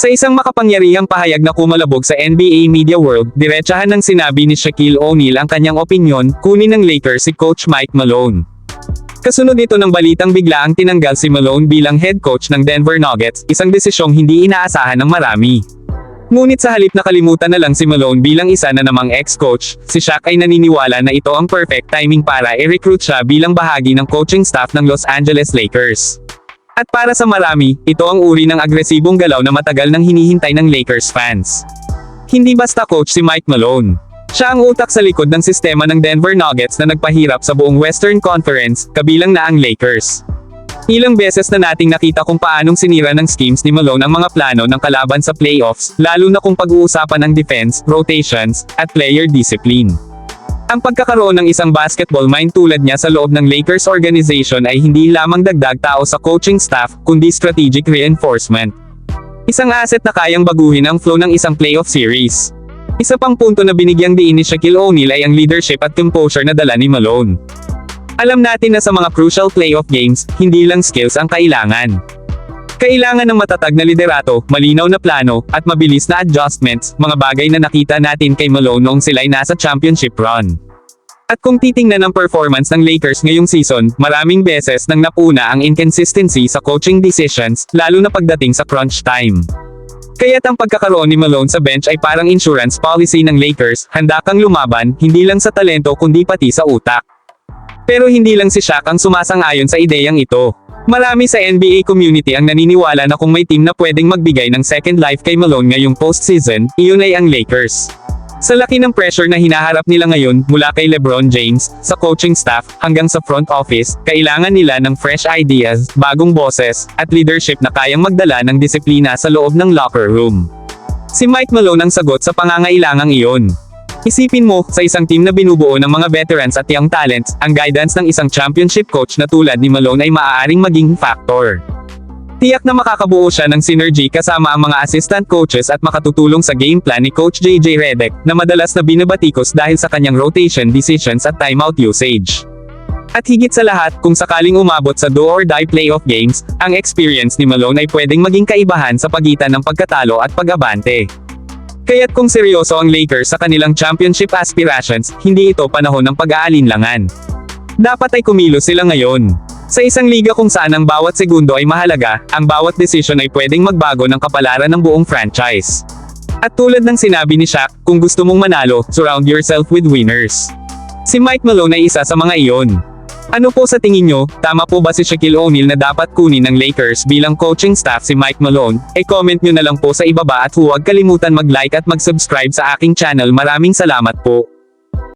Sa isang makapangyarihang pahayag na kumalabog sa NBA Media World, diretsahan ng sinabi ni Shaquille O'Neal ang kanyang opinyon, kunin ng Lakers si Coach Mike Malone. Kasunod ito ng balitang bigla ang tinanggal si Malone bilang head coach ng Denver Nuggets, isang desisyong hindi inaasahan ng marami. Ngunit sa halip na kalimutan na lang si Malone bilang isa na namang ex-coach, si Shaq ay naniniwala na ito ang perfect timing para i-recruit siya bilang bahagi ng coaching staff ng Los Angeles Lakers. At para sa marami, ito ang uri ng agresibong galaw na matagal nang hinihintay ng Lakers fans. Hindi basta coach si Mike Malone. Siya ang utak sa likod ng sistema ng Denver Nuggets na nagpahirap sa buong Western Conference, kabilang na ang Lakers. Ilang beses na nating nakita kung paanong sinira ng schemes ni Malone ang mga plano ng kalaban sa playoffs, lalo na kung pag-uusapan ng defense, rotations, at player discipline. Ang pagkakaroon ng isang basketball mind tulad niya sa loob ng Lakers organization ay hindi lamang dagdag tao sa coaching staff, kundi strategic reinforcement. Isang asset na kayang baguhin ang flow ng isang playoff series. Isa pang punto na binigyang diin ni Shaquille O'Neal ay ang leadership at composure na dala ni Malone. Alam natin na sa mga crucial playoff games, hindi lang skills ang kailangan. Kailangan ng matatag na liderato, malinaw na plano, at mabilis na adjustments, mga bagay na nakita natin kay Malone noong sila'y nasa championship run. At kung titingnan ang performance ng Lakers ngayong season, maraming beses nang napuna ang inconsistency sa coaching decisions, lalo na pagdating sa crunch time. Kaya't ang pagkakaroon ni Malone sa bench ay parang insurance policy ng Lakers, handa kang lumaban, hindi lang sa talento kundi pati sa utak. Pero hindi lang si Shaq ang sumasang-ayon sa ideyang ito. Marami sa NBA community ang naniniwala na kung may team na pwedeng magbigay ng second life kay Malone ngayong postseason, iyon ay ang Lakers. Sa laki ng pressure na hinaharap nila ngayon, mula kay LeBron James, sa coaching staff, hanggang sa front office, kailangan nila ng fresh ideas, bagong boses, at leadership na kayang magdala ng disiplina sa loob ng locker room. Si Mike Malone ang sagot sa pangangailangang iyon. Isipin mo, sa isang team na binubuo ng mga veterans at young talents, ang guidance ng isang championship coach na tulad ni Malone ay maaaring maging factor. Tiyak na makakabuo siya ng synergy kasama ang mga assistant coaches at makatutulong sa game plan ni Coach JJ Redick, na madalas na binabatikos dahil sa kanyang rotation decisions at timeout usage. At higit sa lahat, kung sakaling umabot sa do or die playoff games, ang experience ni Malone ay pwedeng maging kaibahan sa pagitan ng pagkatalo at pag-abante. Kaya't kung seryoso ang Lakers sa kanilang championship aspirations, hindi ito panahon ng pag-aalinlangan. Dapat ay kumilos sila ngayon. Sa isang liga kung saan ang bawat segundo ay mahalaga, ang bawat desisyon ay pwedeng magbago ng kapalaran ng buong franchise. At tulad ng sinabi ni Shaq, kung gusto mong manalo, surround yourself with winners. Si Mike Malone ay isa sa mga iyon. Ano po sa tingin nyo, tama po ba si Shaquille O'Neal na dapat kunin ng Lakers bilang coaching staff si Mike Malone? E comment nyo na lang po sa ibaba at huwag kalimutan mag-like at mag-subscribe sa aking channel. Maraming salamat po.